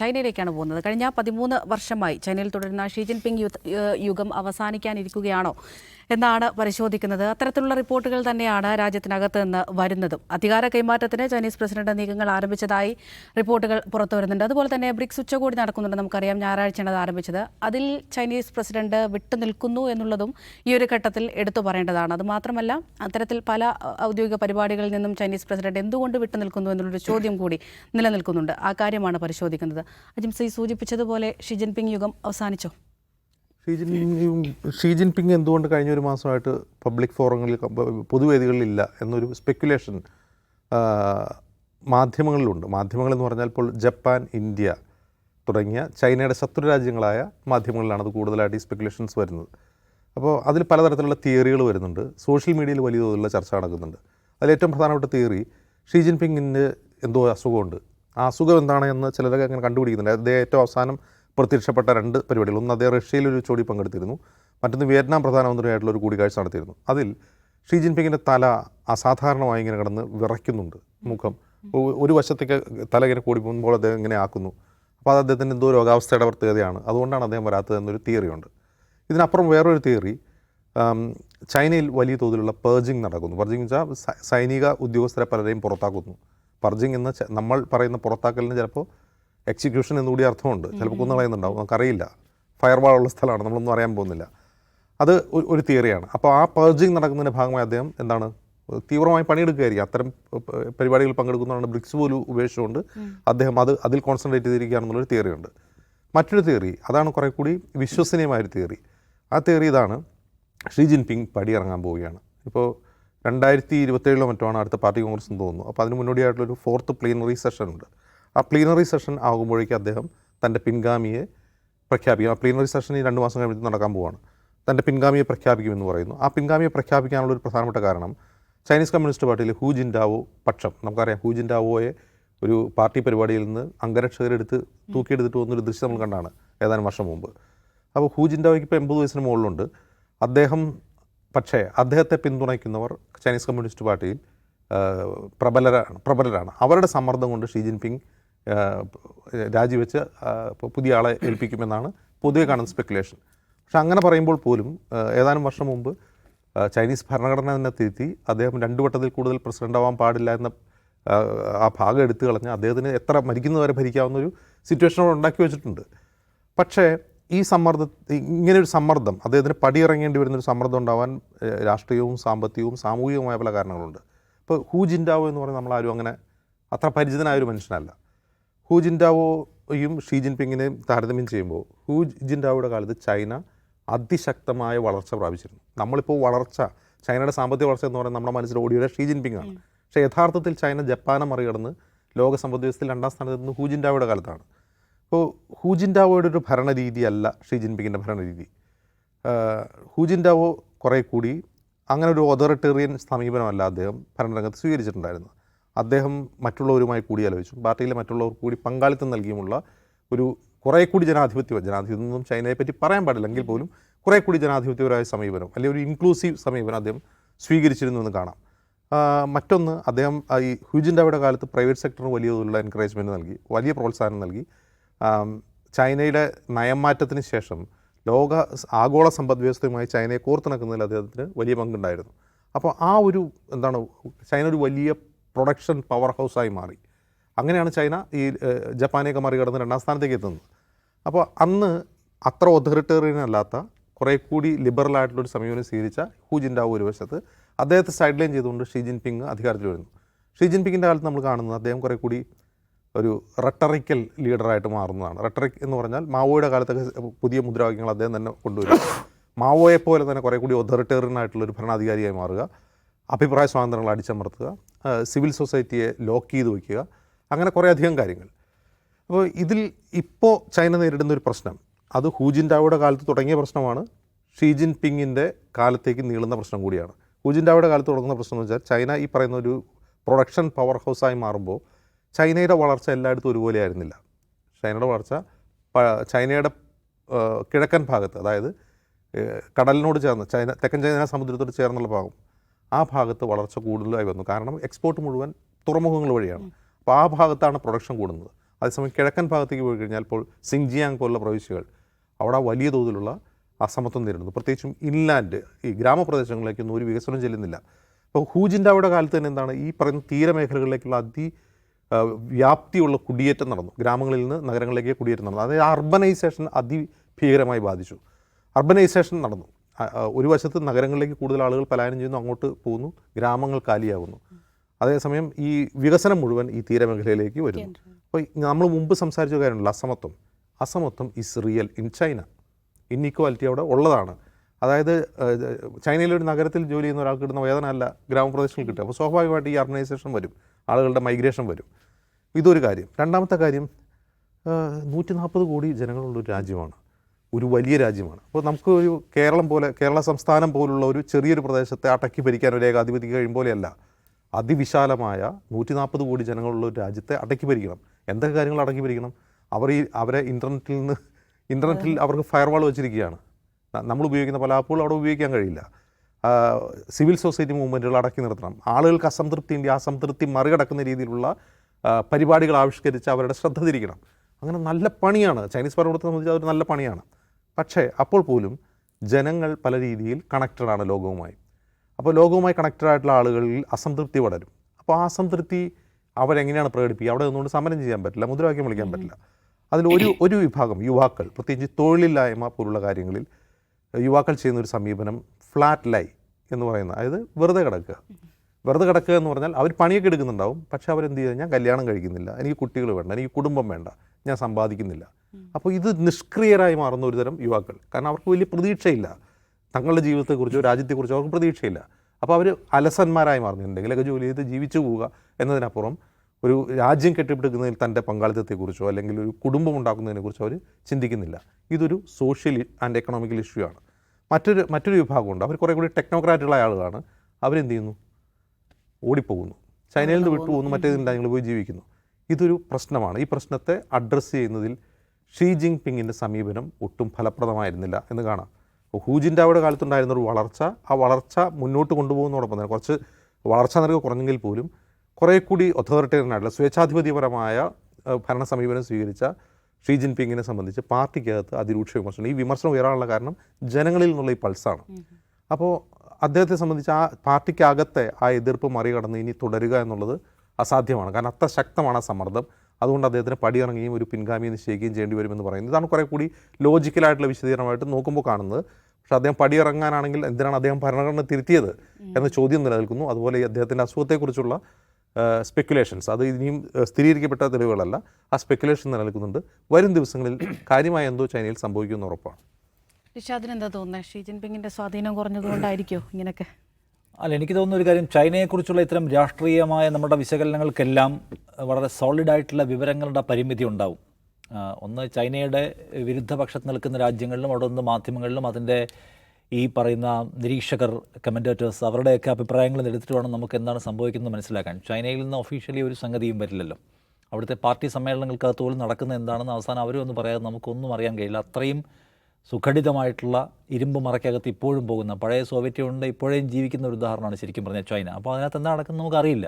ചൈനയിലേക്കാണ് പോകുന്നത്. കഴിഞ്ഞ പതിമൂന്ന് വർഷമായി ചൈനയിൽ തുടരുന്ന ഷീ ജിൻപിങ് യുഗം അവസാനിക്കാനിരിക്കുകയാണോ എന്നാണ് പരിശോധിക്കുന്നത്. അത്തരത്തിലുള്ള റിപ്പോർട്ടുകൾ തന്നെയാണ് രാജ്യത്തിനകത്ത് നിന്ന് വരുന്നതും. അധികാര കൈമാറ്റത്തിന് ചൈനീസ് പ്രസിഡന്റ് നീക്കങ്ങൾ ആരംഭിച്ചതായി റിപ്പോർട്ടുകൾ പുറത്തു വരുന്നുണ്ട്. അതുപോലെ തന്നെ ബ്രിക്സ് ഉച്ചകോടി നടക്കുന്നുണ്ട്. നമുക്കറിയാം ഞായറാഴ്ചയാണ് ആരംഭിച്ചത്. അതിൽ ചൈനീസ് പ്രസിഡന്റ് വിട്ടുനിൽക്കുന്നു എന്നുള്ളതും ഈ ഒരു ഘട്ടത്തിൽ എടുത്തു പറയേണ്ടതാണ്. അത് മാത്രമല്ല അത്തരത്തിൽ പല ഔദ്യോഗിക പരിപാടികളിൽ നിന്നും ചൈനീസ് പ്രസിഡന്റ് എന്തുകൊണ്ട് വിട്ടുനിൽക്കുന്നു എന്നുള്ളൊരു ചോദ്യം കൂടി നിലനിൽക്കുന്നുണ്ട്. ആ കാര്യമാണ് പരിശോധിക്കുന്നത്. അജിംസി സൂചിപ്പിച്ചതുപോലെ ഷി ജിൻപിങ് യുഗം അവസാനിച്ചോ? ഷീ ജിൻ ഷീ ജിൻപിങ് എന്തുകൊണ്ട് കഴിഞ്ഞ ഒരു മാസമായിട്ട് പബ്ലിക് ഫോറങ്ങളിൽ പൊതുവേദികളിലില്ല എന്നൊരു സ്പെക്കുലേഷൻ മാധ്യമങ്ങളിലുണ്ട്. മാധ്യമങ്ങളെന്ന് പറഞ്ഞാൽ ഇപ്പോൾ ജപ്പാൻ ഇന്ത്യ തുടങ്ങിയ ചൈനയുടെ ശത്രു രാജ്യങ്ങളായ മാധ്യമങ്ങളിലാണ് അത് കൂടുതലായിട്ട് ഈ സ്പെക്കുലേഷൻസ് വരുന്നത്. അപ്പോൾ അതിൽ പലതരത്തിലുള്ള തിയറികൾ വരുന്നുണ്ട്. സോഷ്യൽ മീഡിയയിൽ വലിയ തോതിലുള്ള ചർച്ച നടക്കുന്നുണ്ട്. അതിൽ ഏറ്റവും പ്രധാനപ്പെട്ട തിയറി ഷീ ജിൻപിങ്ങിന് എന്തോ അസുഖമുണ്ട്. അസുഖം എന്താണ് എന്ന് ചിലരൊക്കെ അങ്ങനെ കണ്ടുപിടിക്കുന്നുണ്ട്. അദ്ദേഹം ഏറ്റവും അവസാനം പ്രത്യക്ഷപ്പെട്ട രണ്ട് പരിപാടികൾ. ഒന്ന് അദ്ദേഹം റഷ്യയിൽ ഒരു ചോടി പങ്കെടുത്തിരുന്നു. മറ്റൊന്ന് വിയറ്റ്നാം പ്രധാനമന്ത്രിയായിട്ടുള്ള ഒരു കൂടിക്കാഴ്ച നടത്തിയിരുന്നു. അതിൽ ഷീ ജിൻപിങ്ങിന്റെ തല അസാധാരണമായി ഇങ്ങനെ കിടന്ന് വിറയ്ക്കുന്നുണ്ട് മുഖം. ഒരു വശത്തേക്ക് തല ഇങ്ങനെ കൂടി പോകുമ്പോൾ അദ്ദേഹം ഇങ്ങനെ ആക്കുന്നു. അപ്പോൾ അത് അദ്ദേഹത്തിന്റെ എന്തോ രോഗാവസ്ഥയുടെ പ്രത്യേകതയാണ്. അതുകൊണ്ടാണ് അദ്ദേഹം വരാത്തത് എന്നൊരു തിയറിയുണ്ട്. ഇതിനപ്പുറം വേറൊരു തിയറി ചൈനയിൽ വലിയ തോതിലുള്ള പേർജിങ് നടക്കുന്നു. പേർജിങ് വെച്ചാൽ സൈനിക ഉദ്യോഗസ്ഥരെ പലരെയും പുറത്താക്കുന്നു. പർജിങ് എന്ന് നമ്മൾ പറയുന്ന പുറത്താക്കലിന് ചിലപ്പോൾ എക്സിക്യൂഷൻ എന്നുകൂടി അർത്ഥമുണ്ട്. ചിലപ്പോൾ കൊന്നു കളയുന്നുണ്ടാവും നമുക്കറിയില്ല. ഫയർവാൾ ഉള്ള സ്ഥലമാണ്. നമ്മളൊന്നും അറിയാൻ പോകുന്നില്ല. അത് ഒരു- തിയറിയാണ്. അപ്പോൾ ആ പർജിങ് നടക്കുന്നതിന്റെ ഭാഗമായി അദ്ദേഹം എന്താണ്? തീവ്രമായി പണിയെടുക്കുകയായിരിക്കും. അത്തരം പരിപാടികൾ പങ്കെടുക്കുന്നതാണ് ബ്രിക്സ് പോലും ഉപേക്ഷിച്ചുകൊണ്ട് അദ്ദേഹം അത് അതിൽ കോൺസെൻട്രേറ്റ് ചെയ്തിരിക്കുകയാണെന്നുള്ളൊരു തിയറിയുണ്ട്. മറ്റൊരു തിയറി അതാണ് കുറേ കൂടി വിശ്വസനീയമായൊരു തിയറി. ആ തിയറി ഇതാണ് ഷീ ജിൻപിങ് പടിയിറങ്ങാൻ പോവുകയാണ്. ഇപ്പോൾ രണ്ടായിരത്തി ഇരുപത്തേഴിലോ മറ്റോ അടുത്ത പാർട്ടി കോൺഗ്രസ് എന്ന് തോന്നുന്നു. അപ്പോൾ അതിന് മുന്നോടിയായിട്ടുള്ളൊരു ഫോർത്ത് പ്ലീനറി സെഷൻ ഉണ്ട്. ആ പ്ലീനറി സെഷൻ ആകുമ്പോഴേക്കും അദ്ദേഹം തന്റെ പിൻഗാമിയെ പ്രഖ്യാപിക്കും. ആ പ്ലീനറി സെഷൻ ഈ രണ്ട് മാസം കഴിഞ്ഞിട്ട് നടക്കാൻ പോവുകയാണ് തന്റെ പിൻഗാമിയെ പ്രഖ്യാപിക്കുമെന്ന് പറയുന്നു. ആ പിൻഗാമിയെ പ്രഖ്യാപിക്കാനുള്ള ഒരു പ്രധാനപ്പെട്ട കാരണം ചൈനീസ് കമ്മ്യൂണിസ്റ്റ് പാർട്ടിയിൽ ഹൂ ജിൻഡാവോ പക്ഷം നമുക്കറിയാം ഹൂ ജിൻഡാവോയെ ഒരു പാർട്ടി പരിപാടിയിൽ നിന്ന് അംഗരക്ഷകരെടുത്ത് തൂക്കിയെടുത്തിട്ട് വന്നൊരു ദൃശ്യം നമ്മൾ കണ്ടാണ് ഏതാനും വർഷം മുമ്പ്. അപ്പോൾ ഹൂ ജിൻഡാവോയ്ക്ക് ഇപ്പോൾ എൺപത് വയസ്സിന് മുകളിലുണ്ട്. അദ്ദേഹം പക്ഷേ അദ്ദേഹത്തെ പിന്തുണയ്ക്കുന്നവർ ചൈനീസ് കമ്മ്യൂണിസ്റ്റ് പാർട്ടിയിൽ പ്രബലരാണ് പ്രബലരാണ്. അവരുടെ സമ്മർദ്ദം കൊണ്ട് ഷീ ജിൻപിങ് രാജിവെച്ച് പുതിയ ആളെ ഏൽപ്പിക്കുമെന്നാണ് പൊതുവെ കാണുന്ന സ്പെക്കുലേഷൻ പക്ഷെ അങ്ങനെ പറയുമ്പോൾ പോലും ഏതാനും വർഷം മുമ്പ് ചൈനീസ് ഭരണഘടന തന്നെ തിരുത്തി അദ്ദേഹം രണ്ടു വട്ടത്തിൽ കൂടുതൽ പ്രസിഡന്റ് ആവാൻ പാടില്ല എന്ന ആ, ഭാഗം എടുത്തു കളഞ്ഞ് അദ്ദേഹത്തിന് എത്ര മരിക്കുന്നവരെ ഭരിക്കാവുന്ന ഒരു സിറ്റുവേഷൻ ഉണ്ടാക്കി വെച്ചിട്ടുണ്ട്. പക്ഷേ ഈ സമ്മർദ്ദ ഇങ്ങനെ ഒരു സമ്മർദ്ദം അദ്ദേഹത്തിന് പടിയിറങ്ങേണ്ടി വരുന്നൊരു സമ്മർദ്ദം ഉണ്ടാവാൻ രാഷ്ട്രീയവും സാമ്പത്തികവും സാമൂഹികവുമായ പല കാരണങ്ങളുണ്ട്. ഇപ്പോൾ ഹൂ ജിൻഡാവോ എന്ന് പറയുന്നത് നമ്മളാരും അങ്ങനെ അത്ര പരിചിതനായ ഒരു മനുഷ്യനല്ല. ഹൂ ജിൻഡാവോയും ഷീ ജിൻപിങ്ങിനെയും താരതമ്യം ചെയ്യുമ്പോൾ ഹൂ ജിൻഡാവോയുടെ കാലത്ത് ചൈന അതിശക്തമായ വളർച്ച പ്രാപിച്ചിരുന്നു. നമ്മളിപ്പോൾ വളർച്ച ചൈനയുടെ സാമ്പത്തിക വളർച്ച എന്ന് പറയുന്നത് നമ്മുടെ മനസ്സിൽ ഓടിയുടെ ഷീ ജിൻപിങ് ആണ്. പക്ഷേ യഥാർത്ഥത്തിൽ ചൈന ജപ്പാനെ മറികടന്ന് ലോക സമ്പദ് വ്യവസ്ഥയിൽ രണ്ടാം സ്ഥാനത്ത് നിന്ന് ഹൂ ജിൻഡാവോയുടെ കാലത്താണ്. ഇപ്പോൾ ഹൂജിൻഡാവോയുടെ ഒരു ഭരണരീതിയല്ല ഷീ ജിൻപിങ്ങിന്റെ ഭരണരീതി. ഹൂജിൻഡാവോ കുറേ കൂടി അങ്ങനെ ഒരു ഓതോറിറ്റേറിയൻ സമീപനമല്ല അദ്ദേഹം ഭരണരംഗത്ത് സ്വീകരിച്ചിട്ടുണ്ടായിരുന്നത്. അദ്ദേഹം മറ്റുള്ളവരുമായി കൂടി ആലോചിച്ചു. പാർട്ടിയിലെ മറ്റുള്ളവർ കൂടി പങ്കാളിത്തം നൽകിയുമുള്ള ഒരു കുറേ കൂടി ജനാധിപത്യ ജനാധിപത്യം ഒന്നും ചൈനയെ പറ്റി പറയാൻ പാടില്ല എങ്കിൽ പോലും കുറേ കൂടി ജനാധിപത്യപരമായ സമീപനം അല്ലെങ്കിൽ ഒരു ഇൻക്ലൂസീവ് സമീപനം അദ്ദേഹം സ്വീകരിച്ചിരുന്നു എന്ന് കാണാം. മറ്റൊന്ന് അദ്ദേഹം ഈ ഹ്യൂജിൻഡാവയുടെ കാലത്ത് പ്രൈവറ്റ് സെക്ടറിന് വലിയ തോതിലുള്ള എൻകറേജ്മെന്റ് നൽകി വലിയ പ്രോത്സാഹനം നൽകി. ചൈനയുടെ നയംമാറ്റത്തിന് ശേഷം ലോക ആഗോള സമ്പദ് വ്യവസ്ഥയുമായി ചൈനയെ കോർത്തിണക്കുന്നതിൽ അദ്ദേഹത്തിന് വലിയ പങ്കുണ്ടായിരുന്നു. അപ്പോൾ ആ ഒരു എന്താണ് ചൈന ഒരു വലിയ പ്രൊഡക്ഷൻ പവർ ഹൗസായി മാറി. അങ്ങനെയാണ് ചൈന ഈ ജപ്പാനെയൊക്കെ മറികടന്ന് രണ്ടാം സ്ഥാനത്തേക്ക് എത്തുന്നത്. അപ്പോൾ അന്ന് അത്ര ഒതറിട്ടേറിയൻ അല്ലാത്ത കുറേ കൂടി ലിബറൽ ആയിട്ടുള്ളൊരു സമീപനം സ്വീകരിച്ച ഹൂ ഒരു വശത്ത് അദ്ദേഹത്തെ സൈഡ് ലൈൻ ചെയ്തുകൊണ്ട് ഷീ ജിൻപിങ് അധികാരത്തിൽ വരുന്നു. ഷീ ജിൻപിങ്ങിന്റെ കാലത്ത് നമ്മൾ കാണുന്നത് അദ്ദേഹം കുറേ കൂടി ഒരു റട്ടറിക്കൽ ലീഡറായിട്ട് മാറുന്നതാണ്. റട്ടറിക് എന്ന് പറഞ്ഞാൽ മാവോയുടെ കാലത്തൊക്കെ പുതിയ മുദ്രാവാക്യങ്ങൾ അദ്ദേഹം തന്നെ കൊണ്ടുവരും. മാവോയെ പോലെ തന്നെ കുറേ കൂടി ഒതോറിറ്റേറിയൻ ആയിട്ടുള്ള ഒരു ഭരണാധികാരിയായി മാറുക. അഭിപ്രായ സ്വാതന്ത്ര്യങ്ങൾ അടിച്ചമർത്തുക. സിവിൽ സൊസൈറ്റിയെ ലോക്ക് ചെയ്ത് വയ്ക്കുക അങ്ങനെ കുറേയധികം കാര്യങ്ങൾ. അപ്പോൾ ഇതിൽ ഇപ്പോൾ ചൈന നേരിടുന്ന ഒരു പ്രശ്നം. അത് ഹൂജിൻഡാവയുടെ കാലത്ത് തുടങ്ങിയ പ്രശ്നമാണ്. ഷീ ജിൻ പിങ്ങിന്റെ കാലത്തേക്ക് നീളുന്ന പ്രശ്നം കൂടിയാണ്. ഹൂജിൻഡാവയുടെ കാലത്ത് തുടങ്ങുന്ന പ്രശ്നം എന്ന് വെച്ചാൽ ചൈന ഈ പറയുന്ന ഒരു പ്രൊഡക്ഷൻ പവർ ഹൗസായി മാറുമ്പോൾ ചൈനയുടെ വളർച്ച എല്ലായിടത്തും ഒരുപോലെ ആയിരുന്നില്ല. ചൈനയുടെ വളർച്ച ചൈനയുടെ കിഴക്കൻ ഭാഗത്ത് അതായത് കടലിനോട് ചേർന്ന് ചൈന തെക്കൻ ചൈന സമുദ്രത്തോട് ചേർന്നുള്ള ഭാഗം ആ ഭാഗത്ത് വളർച്ച കൂടുതലായി വന്നു. കാരണം എക്സ്പോർട്ട് മുഴുവൻ തുറമുഖങ്ങൾ വഴിയാണ്. അപ്പോൾ ആ ഭാഗത്താണ് പ്രൊഡക്ഷൻ കൂടുന്നത്. അതേസമയം കിഴക്കൻ ഭാഗത്തേക്ക് പോയി കഴിഞ്ഞാൽ ഇപ്പോൾ സിങ്ജിയാങ് പോലുള്ള പ്രവിശ്യകൾ അവിടെ വലിയ തോതിലുള്ള അസമത്വം നേരിടുന്നു. പ്രത്യേകിച്ചും ഇൻലാൻഡ് ഈ ഗ്രാമപ്രദേശങ്ങളിലേക്കൊന്നും ഒരു വികസനം ചെല്ലുന്നില്ല. അപ്പോൾ ഹൂജിന്റെ അവിടെ കാലത്ത് തന്നെ എന്താണ്? ഈ പറയുന്ന തീരമേഖലകളിലേക്കുള്ള അതി വ്യാപ്തിയുള്ള കുടിയേറ്റം നടന്നു. ഗ്രാമങ്ങളിൽ നിന്ന് നഗരങ്ങളിലേക്ക് കുടിയേറ്റം നടന്നു. അതായത് അർബനൈസേഷൻ അതിഭീകരമായി ബാധിച്ചു. അർബനൈസേഷൻ നടന്നു. ഒരു വശത്ത് നഗരങ്ങളിലേക്ക് കൂടുതൽ ആളുകൾ പലായനം ചെയ്യുന്നു അങ്ങോട്ട് പോകുന്നു ഗ്രാമങ്ങൾ കാലിയാകുന്നു അതേസമയം ഈ വികസനം മുഴുവൻ ഈ തീരമേഖലയിലേക്ക് വരുന്നു. അപ്പോൾ നമ്മൾ മുമ്പ് സംസാരിച്ച കാര്യമുണ്ടല്ലോ അസമത്വം. അസമത്വം is real in China inequality അവിടെ ഉള്ളതാണ്. അതായത് ചൈനയിലെ ഒരു നഗരത്തിൽ ജോലി ചെയ്യുന്ന ഒരാൾക്ക് കിട്ടുന്ന വേതന അല്ല ഗ്രാമപ്രദേശങ്ങളിൽ കിട്ടുക. അപ്പോൾ സ്വാഭാവികമായിട്ട് ഈ അർബനൈസേഷൻ വരും. ആളുകളുടെ മൈഗ്രേഷൻ വരും. ഇതൊരു കാര്യം. രണ്ടാമത്തെ കാര്യം നൂറ്റി നാൽപ്പത് കോടി ജനങ്ങളുള്ളൊരു രാജ്യമാണ്. ഒരു വലിയ രാജ്യമാണ്. അപ്പോൾ നമുക്ക് ഒരു കേരളം പോലെ കേരള സംസ്ഥാനം പോലുള്ള ഒരു ചെറിയൊരു പ്രദേശത്തെ അടക്കി ഭരിക്കാൻ ഒരു ഏകാധിപതി കഴിയും പോലെയല്ല. അതിവിശാലമായ നൂറ്റി നാൽപ്പത് കോടി ജനങ്ങളുള്ള ഒരു രാജ്യത്തെ അടക്കി ഭരിക്കണം. എന്തൊക്കെ കാര്യങ്ങൾ അടക്കി ഭരിക്കണം? അവർ ഈ അവരെ ഇന്റർനെറ്റിൽ നിന്ന് ഇന്റർനെറ്റിൽ അവർക്ക് ഫയർവാൾ വെച്ചിരിക്കുകയാണ്. നമ്മൾ ഉപയോഗിക്കുന്ന പല ആപ്പുകളും അവിടെ ഉപയോഗിക്കാൻ കഴിയില്ല. സിവിൽ സൊസൈറ്റി മൂവ്മെന്റുകൾ അടക്കി നിർത്തണം. ആളുകൾക്ക് അസംതൃപ്തി ഉണ്ട് അസംതൃപ്തി മറികടക്കുന്ന രീതിയിലുള്ള പരിപാടികൾ ആവിഷ്കരിച്ച് അവരുടെ ശ്രദ്ധ തിരിക്കണം. അങ്ങനെ നല്ല പണിയാണ്. ചൈനീസ് ഭരണകൂടത്തെ സംബന്ധിച്ച് അതൊരു നല്ല പണിയാണ്. പക്ഷേ അപ്പോൾ പോലും ജനങ്ങൾ പല രീതിയിൽ കണക്റ്റഡാണ് ലോകവുമായി. അപ്പോൾ ലോകവുമായി കണക്റ്റഡ് ആയിട്ടുള്ള ആളുകളിൽ അസംതൃപ്തി വളരും. അപ്പോൾ ആ അസംതൃപ്തി അവരെങ്ങനെയാണ് പ്രകടിപ്പിക്കുക? അവിടെ നിന്നുകൊണ്ട് സമരം ചെയ്യാൻ പറ്റില്ല മുദ്രാവാക്യം വിളിക്കാൻ പറ്റില്ല. അതിൽ ഒരു ഒരു വിഭാഗം യുവാക്കൾ പ്രത്യേകിച്ച് തൊഴിലില്ലായ്മ പോലുള്ള കാര്യങ്ങളിൽ യുവാക്കൾ ചെയ്യുന്ന ഒരു സമീപനം ഫ്ലാറ്റ് ലൈ എന്ന് പറയുന്നത് അതായത് വെറുതെ കിടക്കുക. വെറുതെ കിടക്കുക എന്ന് പറഞ്ഞാൽ അവർ പണിയൊക്കെ എടുക്കുന്നുണ്ടാവും പക്ഷേ അവരെന്ത് ചെയ്ത് ഞാൻ കല്യാണം കഴിക്കുന്നില്ല എനിക്ക് കുട്ടികൾ വേണ്ട എനിക്ക് കുടുംബം വേണ്ട ഞാൻ സമ്പാദിക്കുന്നില്ല. അപ്പോൾ ഇത് നിഷ്ക്രിയരായി മാറുന്ന ഒരുതരം യുവാക്കൾ. കാരണം അവർക്ക് വലിയ പ്രതീക്ഷയില്ല. തങ്ങളുടെ ജീവിതത്തെക്കുറിച്ചോ രാജ്യത്തെക്കുറിച്ചോ അവർക്ക് പ്രതീക്ഷയില്ല. അപ്പോൾ അവർ അലസന്മാരായി മാറുന്നു. ജോലി ചെയ്ത് ജീവിച്ചു പോവുക എന്നതിനപ്പുറം ഒരു രാജ്യം കെട്ടിപ്പിടിക്കുന്നതിൽ തന്റെ പങ്കാളിത്തത്തെക്കുറിച്ചോ അല്ലെങ്കിൽ ഒരു കുടുംബം ഉണ്ടാക്കുന്നതിനെക്കുറിച്ചോ അവർ ചിന്തിക്കുന്നില്ല. ഇതൊരു സോഷ്യൽ ആൻഡ് എക്കണോമിക്കൽ ഇഷ്യൂ ആണ്. മറ്റൊരു മറ്റൊരു വിഭാഗമുണ്ട്. അവർ കുറേ കൂടി ടെക്നോക്രാറ്റുള്ള ആളുകളാണ്. അവരെന്ത് ചെയ്യുന്നു ഓടിപ്പോകുന്നു. ചൈനയിൽ നിന്ന് വിട്ടുപോകുന്നു മറ്റേതിൽ രാജ്യങ്ങളിൽ പോയി ജീവിക്കുന്നു. ഇതൊരു പ്രശ്നമാണ്. ഈ പ്രശ്നത്തെ അഡ്രസ്സ് ചെയ്യുന്നതിൽ ഷീ ജിങ് പിങ്ങിന്റെ സമീപനം ഒട്ടും ഫലപ്രദമായിരുന്നില്ല എന്ന് കാണാം. അപ്പോൾ ഹൂജിന്റെ കാലത്തുണ്ടായിരുന്ന ഒരു വളർച്ച ആ വളർച്ച മുന്നോട്ട് കൊണ്ടുപോകുന്നതോടൊപ്പം തന്നെ കുറച്ച് വളർച്ച നിരക്ക് കുറഞ്ഞെങ്കിൽ പോലും കുറേ കൂടി ഒഥോറിറ്റേറിയൻ സ്വേച്ഛാധിപതിപരമായ ഭരണ സമീപനം സ്വീകരിച്ച ഷീ ജിൻ പിങ്ങിനെ സംബന്ധിച്ച് പാർട്ടിക്കകത്ത് അതിരൂക്ഷ വിമർശനം. ഈ വിമർശനം ഉയരാനുള്ള കാരണം ജനങ്ങളിൽ നിന്നുള്ള ഈ പൾസാണ്. അപ്പോൾ അദ്ദേഹത്തെ സംബന്ധിച്ച് ആ പാർട്ടിക്കകത്തെ ആ എതിർപ്പ് മറികടന്ന് ഇനി തുടരുക എന്നുള്ളത് അസാധ്യമാണ്. കാരണം അത്ര ശക്തമാണ് ആ സമ്മർദ്ദം. അതുകൊണ്ട് അദ്ദേഹത്തിന് പടിയിറങ്ങുകയും ഒരു പിൻഗാമി നിശ്ചയിക്കുകയും ചെയ്യേണ്ടി വരുമെന്ന് പറയുന്നത് ഇതാണ് കുറേ കൂടി ലോജിക്കലായിട്ടുള്ള വിശദീകരണമായിട്ട് നോക്കുമ്പോൾ കാണുന്നത്. പക്ഷേ അദ്ദേഹം പടിയിറങ്ങാനാണെങ്കിൽ എന്തിനാണ് അദ്ദേഹം ഭരണഘടന തിരുത്തിയത്? എന്ന ചോദ്യം നിലനിൽക്കുന്നു. അതുപോലെ അദ്ദേഹത്തിന്റെ അസുഖത്തെക്കുറിച്ചുള്ള സ്പെക്കുലേഷൻസ് അത് ഇനിയും സ്ഥിരീകരിക്കപ്പെട്ട തെളിവുകളല്ല. ആ സ്പെക്കുലേഷൻ നിലനിൽക്കുന്നുണ്ട്. വരും ദിവസങ്ങളിൽ കാര്യമായ എന്തോ ചൈനയിൽ സംഭവിക്കുമെന്ന് ഉറപ്പാണ്. എന്താ തോന്നുന്നത് ഷീ ജിൻപിങ്ങിന്റെ സ്വാധീനം കുറഞ്ഞതുകൊണ്ടായിരിക്കോ ഇങ്ങനെയൊക്കെ? അല്ല എനിക്ക് തോന്നുന്ന ഒരു കാര്യം ചൈനയെക്കുറിച്ചുള്ള ഇത്തരം രാഷ്ട്രീയമായ നമ്മുടെ വിശകലനങ്ങൾക്കെല്ലാം വളരെ സോളിഡായിട്ടുള്ള വിവരങ്ങളുടെ പരിമിതി ഉണ്ടാവും. ഒന്ന് ചൈനയുടെ വിരുദ്ധപക്ഷത്ത് നിൽക്കുന്ന രാജ്യങ്ങളിലും അവിടെ ഒന്ന് മാധ്യമങ്ങളിലും അതിന്റെ ഈ പറയുന്ന നിരീക്ഷകർ കമന്റേറ്റേഴ്സ് അവരുടെയൊക്കെ അഭിപ്രായങ്ങൾ എടുത്തിട്ട് വേണം നമുക്ക് എന്താണ് സംഭവിക്കുന്നത് മനസ്സിലാക്കാൻ. ചൈനയിൽ നിന്ന് ഒഫീഷ്യലി ഒരു സംഗതിയും വരില്ലല്ലോ. അവിടുത്തെ പാർട്ടി സമ്മേളനങ്ങൾക്കകത്ത് പോലും നടക്കുന്ന എന്താണെന്ന് അവസാനം അവരും ഒന്ന് പറയാതെ നമുക്കൊന്നും അറിയാൻ കഴിയില്ല. അത്രയും സുഘടിതമായിട്ടുള്ള ഇരുമ്പ് മറയ്ക്കകത്ത് ഇപ്പോഴും പോകുന്ന പഴയ സോവിയറ്റ് യൂണിയന്റെ ഇപ്പോഴേയും ജീവിക്കുന്ന ഒരു ഉദാഹരണമാണ് ശരിക്കും പറഞ്ഞാൽ ചൈന. അപ്പോൾ അതിനകത്ത് എന്താ നടക്കുന്നത് നമുക്കറിയില്ല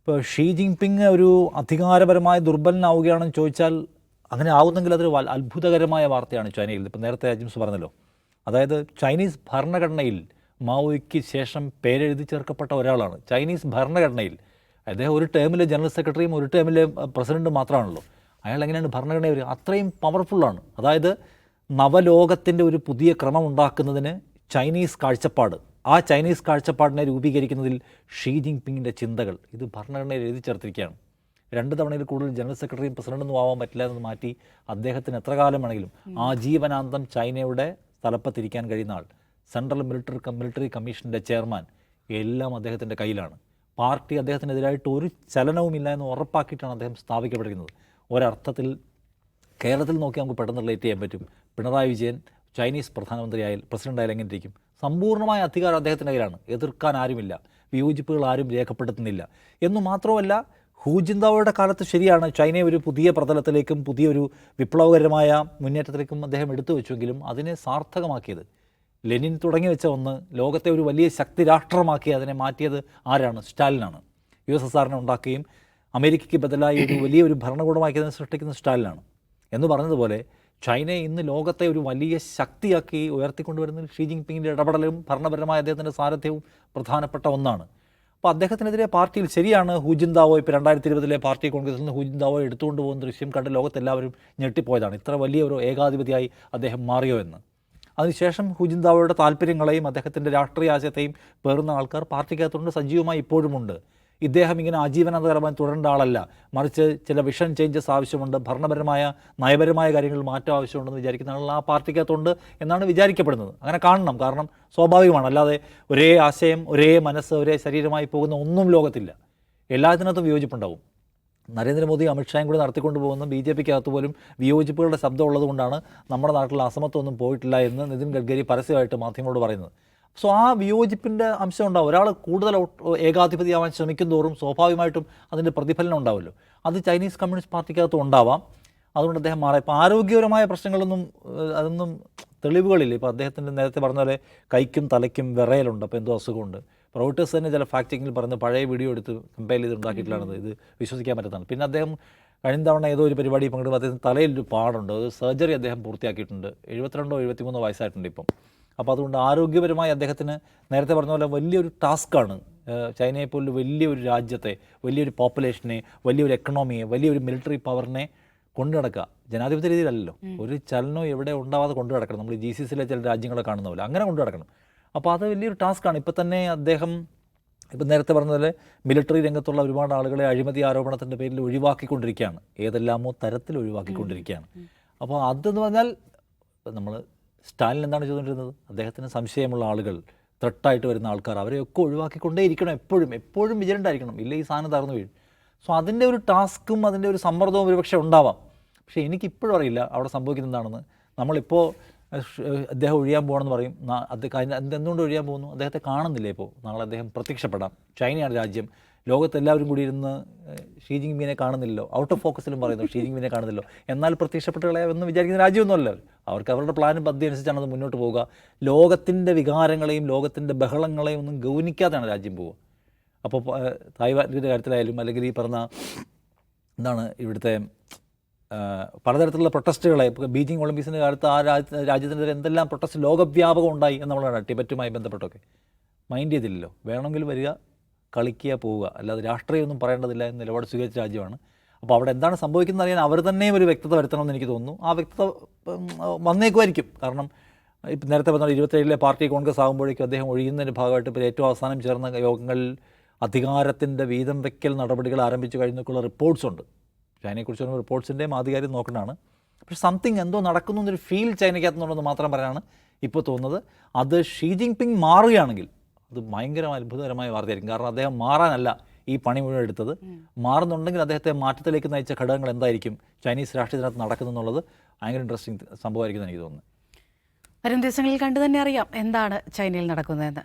ഇപ്പോൾ ഷീ ജിൻപിങ് ഒരു അധികാരപരമായ ദുർബലനാവുകയാണെന്ന് ചോദിച്ചാൽ അങ്ങനെ ആവുന്നെങ്കിൽ അതൊരു അത്ഭുതകരമായ വാർത്തയാണ് ചൈനയിൽ ഇപ്പോൾ നേരത്തെ അജിംസ് പറഞ്ഞല്ലോ. അതായത് ചൈനീസ് ഭരണഘടനയിൽ മാവോയ്ക്ക് ശേഷം പേരെഴുതി ചേർക്കപ്പെട്ട ഒരാളാണ്. ചൈനീസ് ഭരണഘടനയിൽ അദ്ദേഹം ഒരു ടേമിലെ ജനറൽ സെക്രട്ടറിയും ഒരു ടേമിലെ പ്രസിഡന്റും മാത്രമാണല്ലോ. അയാൾ എങ്ങനെയാണ് ഭരണഘടന വരിക അത്രയും പവർഫുള്ളാണ് അതായത് നവലോകത്തിന്റെ ഒരു പുതിയ ക്രമം ഉണ്ടാക്കുന്നതിന് ചൈനീസ് കാഴ്ചപ്പാട് ആ ചൈനീസ് കാഴ്ചപ്പാടിനെ രൂപീകരിക്കുന്നതിൽ ഷീ ജിൻപിങ്ങിന്റെ ചിന്തകൾ. ഇത് ഭരണഘടനയിൽ എഴുതി ചേർത്തിരിക്കുകയാണ്. രണ്ട് തവണയിൽ കൂടുതൽ ജനറൽ സെക്രട്ടറിയും പ്രസിഡന്റൊന്നും ആവാൻ പറ്റില്ല എന്ന് മാറ്റി അദ്ദേഹത്തിന് എത്ര കാലം വേണമെങ്കിലും ആജീവനാന്തം ചൈനയുടെ തലപ്പത്തിരിക്കാൻ കഴിയുന്ന ആൾ. സെൻട്രൽ മിലിറ്ററി മിലിറ്ററി കമ്മീഷന്റെ ചെയർമാൻ. എല്ലാം അദ്ദേഹത്തിന്റെ കയ്യിലാണ്. പാർട്ടി അദ്ദേഹത്തിനെതിരായിട്ട് ഒരു ചലനവുമില്ല എന്ന് ഉറപ്പാക്കിയിട്ടാണ് അദ്ദേഹം സ്ഥാപിക്കപ്പെട്ടിരിക്കുന്നത്. ഒരർത്ഥത്തിൽ കേരളത്തിൽ നോക്കി നമുക്ക് പെട്ടെന്ന് റിലേറ്റ് ചെയ്യാൻ പറ്റും. പിണറായി വിജയൻ ചൈനീസ് പ്രധാനമന്ത്രിയായാൽ പ്രസിഡന്റായാൽ എങ്ങനെ ഇരിക്കും? സമ്പൂർണമായ അധികാരം അദ്ദേഹത്തിന്റെ കയ്യിലാണ്. എതിർക്കാൻ ആരുമില്ല. വിയോജിപ്പുകൾ ആരും രേഖപ്പെടുത്തുന്നില്ല. എന്നു മാത്രമല്ല ഹൂജിന്താവയുടെ കാലത്ത് ശരിയാണ്. ചൈനയെ ഒരു പുതിയ പ്രതലത്തിലേക്കും പുതിയൊരു വിപ്ലവകരമായ മുന്നേറ്റത്തിലേക്കും അദ്ദേഹം എടുത്തു വെച്ചുവെങ്കിലും അതിനെ സാർത്ഥകമാക്കിയത് ലെനിൻ തുടങ്ങി വെച്ച ഒന്ന് ലോകത്തെ ഒരു വലിയ ശക്തി രാഷ്ട്രമാക്കി അതിനെ മാറ്റിയത് ആരാണ്? സ്റ്റാലിനാണ്. യു എസ് എസ് ആറിനെ ഉണ്ടാക്കുകയും അമേരിക്കയ്ക്ക് ബദലായി ഒരു വലിയൊരു ഭരണകൂടമാക്കി അതിനെ സൃഷ്ടിക്കുന്ന സ്റ്റാലിനാണ്. എന്ന് പറഞ്ഞതുപോലെ ചൈനയെ ഇന്ന് ലോകത്തെ ഒരു വലിയ ശക്തിയാക്കി ഉയർത്തിക്കൊണ്ടുവരുന്നതിൽ ഷീ ജിൻപിങ്ങിന്റെ ഇടപെടലും ഭരണപരമായ അദ്ദേഹത്തിന്റെ സാരഥ്യവും പ്രധാനപ്പെട്ട ഒന്നാണ്. അപ്പോൾ അദ്ദേഹത്തിനെതിരെ പാർട്ടിയിൽ ശരിയാണ് ഹൂജിന്താവോ ഇപ്പോൾ രണ്ടായിരത്തി ഇരുപതിലെ പാർട്ടി കോൺഗ്രസിൽ നിന്ന് ഹൂജിന്താവോ എടുത്തുകൊണ്ട് പോകുന്ന ദൃശ്യം കണ്ട് ലോകത്തെല്ലാവരും ഞെട്ടിപ്പോയതാണ്. ഇത്ര വലിയ ഒരു ഏകാധിപതിയായി അദ്ദേഹം മാറിയോ എന്ന്. അതിനുശേഷം ഹുജിന്താവോയുടെ താല്പര്യങ്ങളെയും അദ്ദേഹത്തിന്റെ രാഷ്ട്രീയ ആശയത്തെയും പേറുന്ന ആൾക്കാർ പാർട്ടിക്കകത്തുണ്ട് സജീവമായി ഇപ്പോഴുമുണ്ട്. ഇദ്ദേഹം ഇങ്ങനെ ആജീവനാന്തകരമായി തുടരേണ്ട ആളല്ല. മറിച്ച് ചില വിഷൻ ചേഞ്ചസ് ആവശ്യമുണ്ട് ഭരണപരമായ നയപരമായ കാര്യങ്ങൾ മാറ്റം ആവശ്യമുണ്ടെന്ന് വിചാരിക്കുന്ന ആളുകൾ ആ പാർട്ടിക്കകത്തുണ്ട് എന്നാണ് വിചാരിക്കപ്പെടുന്നത്. അങ്ങനെ കാണണം. കാരണം സ്വാഭാവികമാണ്. അല്ലാതെ ഒരേ ആശയം ഒരേ മനസ്സ് ഒരേ ശരീരമായി പോകുന്ന ഒന്നും ലോകത്തില്ല. എല്ലാത്തിനകത്തും വിയോജിപ്പുണ്ടാവും. നരേന്ദ്രമോദി അമിത്ഷായും കൂടി നടത്തിക്കൊണ്ട് പോകുന്ന ബി ജെ പിക്കകത്ത് പോലും വിയോജിപ്പുകളുടെ ശബ്ദം ഉള്ളതുകൊണ്ടാണ് നമ്മുടെ നാട്ടിൽ അസമത്വമൊന്നും പോയിട്ടില്ല എന്ന് നിതിൻ ഗഡ്കരി പരസ്യമായിട്ട് മാധ്യമങ്ങളോട് പറയുന്നത്. സോ ആ വിയോജിപ്പിന്റെ അംശം ഉണ്ടാവും. ഒരാൾ കൂടുതൽ ഏകാധിപതിയാവാൻ ശ്രമിക്കും തോറും സ്വാഭാവികമായിട്ടും അതിന്റെ പ്രതിഫലനം ഉണ്ടാവുമല്ലോ. അത് ചൈനീസ് കമ്മ്യൂണിസ്റ്റ് പാർട്ടിക്കകത്തും ഉണ്ടാവാം. അതുകൊണ്ട് അദ്ദേഹം മാറി. ഇപ്പോൾ ആരോഗ്യപരമായ പ്രശ്നങ്ങളൊന്നും അതൊന്നും തെളിവുകളില്ല. ഇപ്പോൾ അദ്ദേഹത്തിന്റെ നേരത്തെ പറഞ്ഞ പോലെ കൈക്കും തലയ്ക്കും വിറയലുണ്ട്. അപ്പോൾ എന്തോ അസുഖമുണ്ട്. റോട്ടേഴ്സ് തന്നെ ചില ഫാക്ട് ചെക്കിങ്ങിൽ പറഞ്ഞ് പഴയ വീഡിയോ എടുത്ത് കമ്പയർ ചെയ്ത് ഉണ്ടാക്കിയിട്ടുള്ളതാണ്. ഇത് വിശ്വസിക്കാൻ പറ്റുന്നതാണ് പിന്നെ അദ്ദേഹം കഴിഞ്ഞ തവണ ഏതോ ഒരു പരിപാടി പങ്കെടുക്കുമ്പോൾ അദ്ദേഹത്തിന് തലയിൽ ഒരു പാടുണ്ട്. അത് സർജറി അദ്ദേഹം പൂർത്തിയാക്കിയിട്ടുണ്ട്. എഴുപത്തിരണ്ടോ എഴുപത്തിമൂന്നോ വയസ്സായിട്ടുണ്ട് ഇപ്പം. അപ്പോൾ അതുകൊണ്ട് ആരോഗ്യപരമായി അദ്ദേഹത്തിന് നേരത്തെ പറഞ്ഞ പോലെ വലിയൊരു ടാസ്ക്കാണ്. ചൈനയെ പോലുള്ള വലിയൊരു രാജ്യത്തെ വലിയൊരു പോപ്പുലേഷനെ വലിയൊരു എക്കണോമിയെ വലിയൊരു മിലിറ്ററി പവറിനെ കൊണ്ടു നടക്കുക. ജനാധിപത്യ രീതിയിലല്ലോ ഒരു ചലനവും എവിടെ ഉണ്ടാവാതെ കൊണ്ടു നടക്കണം. നമ്മൾ ജി സി സിയിലെ ചില രാജ്യങ്ങളെ കാണുന്ന പോലെ അങ്ങനെ കൊണ്ടു നടക്കണം. അപ്പോൾ അത് വലിയൊരു ടാസ്ക്കാണ്. ഇപ്പം തന്നെ അദ്ദേഹം ഇപ്പം നേരത്തെ പറഞ്ഞതുപോലെ മിലിറ്ററി രംഗത്തുള്ള ഒരുപാട് ആളുകളെ അഴിമതി ആരോപണത്തിന്റെ പേരിൽ ഒഴിവാക്കിക്കൊണ്ടിരിക്കുകയാണ്. ഏതെല്ലാമോ തരത്തിൽ ഒഴിവാക്കിക്കൊണ്ടിരിക്കുകയാണ്. അപ്പോൾ അതെന്ന് പറഞ്ഞാൽ നമ്മൾ സ്റ്റാലിൻ എന്താണ് ചെയ്തുകൊണ്ടിരുന്നത്? അദ്ദേഹത്തിന് സംശയമുള്ള ആളുകൾ ത്രട്ടായിട്ട് വരുന്ന ആൾക്കാർ അവരെയൊക്കെ ഒഴിവാക്കിക്കൊണ്ടേ ഇരിക്കണം എപ്പോഴും. എപ്പോഴും വിജയണ്ടായിരിക്കണം ഇല്ല ഈ സാധനം തകർന്നു വീഴും. സോ അതിന്റെ ഒരു ടാസ്ക്കും അതിന്റെ ഒരു സമ്മർദ്ദവും ഒരുപക്ഷെ ഉണ്ടാവാം. പക്ഷേ എനിക്കിപ്പോഴും അറിയില്ല അവിടെ സംഭവിക്കുന്നത് എന്താണെന്ന്. നമ്മളിപ്പോൾ അദ്ദേഹം ഒഴിയാൻ പോകണമെന്ന് പറയും. അത് എന്തുകൊണ്ട് ഒഴിയാൻ പോകുന്നു? അദ്ദേഹത്തെ കാണുന്നില്ല ഇപ്പോൾ നാളെ അദ്ദേഹം പ്രത്യക്ഷപ്പെടാം. ചൈനയാണ് രാജ്യം. ലോകത്തെല്ലാവരും കൂടി ഇരുന്ന് ഷീ ജിൻപിങ്ങിനെ കാണുന്നില്ലല്ലോ. ഔട്ട് ഓഫ് ഫോക്കസിലും പറയുന്നു ഷീ ജിൻപിങ്ങിനെ കാണുന്നില്ലോ എന്നാൽ പ്രത്യക്ഷപ്പെട്ട് എന്ന് വിചാരിക്കുന്ന രാജ്യമൊന്നുമല്ല. അവർ. അവർക്ക് അവരുടെ പ്ലാനും പദ്ധതി അനുസരിച്ചാണ് അത് മുന്നോട്ട് പോവുക. ലോകത്തിന്റെ വികാരങ്ങളെയും ലോകത്തിന്റെ ബഹളങ്ങളെയും ഒന്നും ഗൗനിക്കാതെയാണ് രാജ്യം പോവുക. അപ്പോൾ തായ്വാന്റെ കാര്യത്തിലായാലും അല്ലെങ്കിൽ ഈ പറഞ്ഞ എന്താണ് ഇവിടുത്തെ പലതരത്തിലുള്ള പ്രൊട്ടസ്റ്റുകളെ ഇപ്പോൾ ബീജിംഗ് ഒളിമ്പിക്സിന്റെ കാലത്ത് ആ രാജ്യ രാജ്യത്തിനെതിരെ എന്തെല്ലാം പ്രൊട്ടസ്റ്റ് ലോകവ്യാപകം ഉണ്ടായി എന്ന് നമ്മൾ കാണാം ടിബറ്റുമായി ബന്ധപ്പെട്ടൊക്കെ. മൈൻഡ് ചെയ്തില്ലല്ലോ. വേണമെങ്കിൽ വരിക കളിക്കുക പോവുക. അല്ലാതെ രാഷ്ട്രീയമൊന്നും പറയേണ്ടതില്ല എന്ന് നിലപാട് സ്വീകരിച്ച രാജ്യമാണ്. അപ്പോൾ അവിടെ എന്താണ് സംഭവിക്കുന്നത് അറിയാൻ അവർ തന്നെയും ഒരു വ്യക്തത വരുത്തണമെന്ന് എനിക്ക് തോന്നുന്നു. ആ വ്യക്തത വന്നേക്കുമായിരിക്കും. കാരണം ഇപ്പം നേരത്തെ പറഞ്ഞ ഇരുപത്തേഴിലെ പാർട്ടി കോൺഗ്രസ് ആകുമ്പോഴേക്കും അദ്ദേഹം ഒഴിയുന്നതിന്റെ ഭാഗമായിട്ട് ഇപ്പോൾ ഏറ്റവും അവസാനം ചേർന്ന യോഗങ്ങളിൽ അധികാരത്തിന്റെ വീതം വയ്ക്കൽ നടപടികൾ ആരംഭിച്ചു കഴിഞ്ഞൊക്കെയുള്ള റിപ്പോർട്ട്സ് ഉണ്ട്. ചൈനയെക്കുറിച്ചുള്ള റിപ്പോർട്ട്സിന്റെയും ആധികാരികം നോക്കേണ്ടതാണ്. പക്ഷേ സംതിങ് എന്തോ നടക്കുന്നു എന്നൊരു ഫീൽ ചൈനയ്ക്കകത്തുനിന്നുണ്ടെന്ന് മാത്രം പറയാനാണ് ഇപ്പോൾ തോന്നുന്നത്. അത് ഷീ ജിൻപിങ് മാറുകയാണെങ്കിൽ അത് ഭയങ്കര അത്ഭുതകരമായ വാർത്തയായിരിക്കും. കാരണം അദ്ദേഹം മാറാനല്ല ഈ പണി മുഴുവൻ എടുത്തത്. മാറുന്നുണ്ടെങ്കിൽ അദ്ദേഹത്തെ മാറ്റത്തിലേക്ക് നയിച്ച ഘടകങ്ങൾ എന്തായിരിക്കും? ചൈനീസ് രാഷ്ട്രീയത്തിനകത്ത് നടക്കുന്നുള്ളത് ഭയങ്കര ഇൻട്രസ്റ്റിംഗ് സംഭവമായിരിക്കും എനിക്ക് തോന്നുന്നു. വരും ദിവസങ്ങളിൽ കണ്ടു തന്നെ അറിയാം. എന്താണ് ചൈനയിൽ നടക്കുന്നതെന്ന്.